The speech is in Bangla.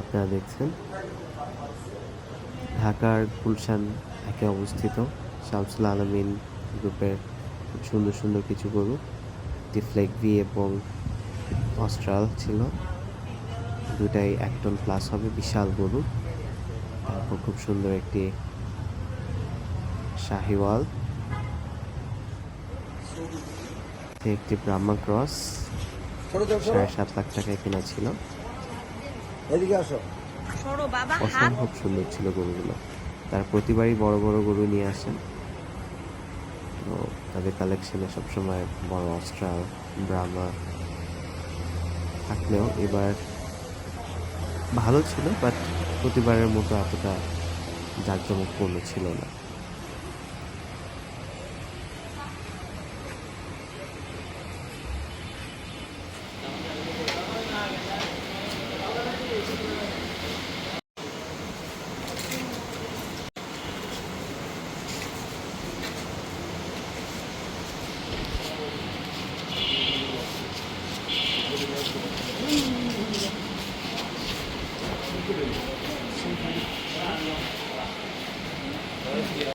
আপনারা দেখছেন। ঢাকার গুলশান একে অবস্থিত। শামসুল আলমিন গ্রুপের সুন্দর সুন্দর কিছু গরু, একটি ফ্লেক ভি এবং অস্ট্রাল ছিল। দুটাই এক টন প্লাস হবে, বিশাল গরু। তারপর খুব সুন্দর একটি শাহিওয়াল। একটি ব্রাহ্মা ক্রস সাড়ে সাত লাখ টাকায় কেনা ছিল। এদিকে আসো। অসম্ভব সুন্দর ছিল গরুগুলো। তার প্রতিবারই বড় বড় গরু নিয়ে আসেন। তো তাদের কালেকশনে সবসময় বড় অস্ট্রাল ব্রাহ্মা থাকলেও এবার ভালো ছিল বাট প্রতিবারের মতো এতটা জাঁকজমকপূর্ণ ছিল না। ごめんね。ごめんね。ご覧の。ご覧の日や。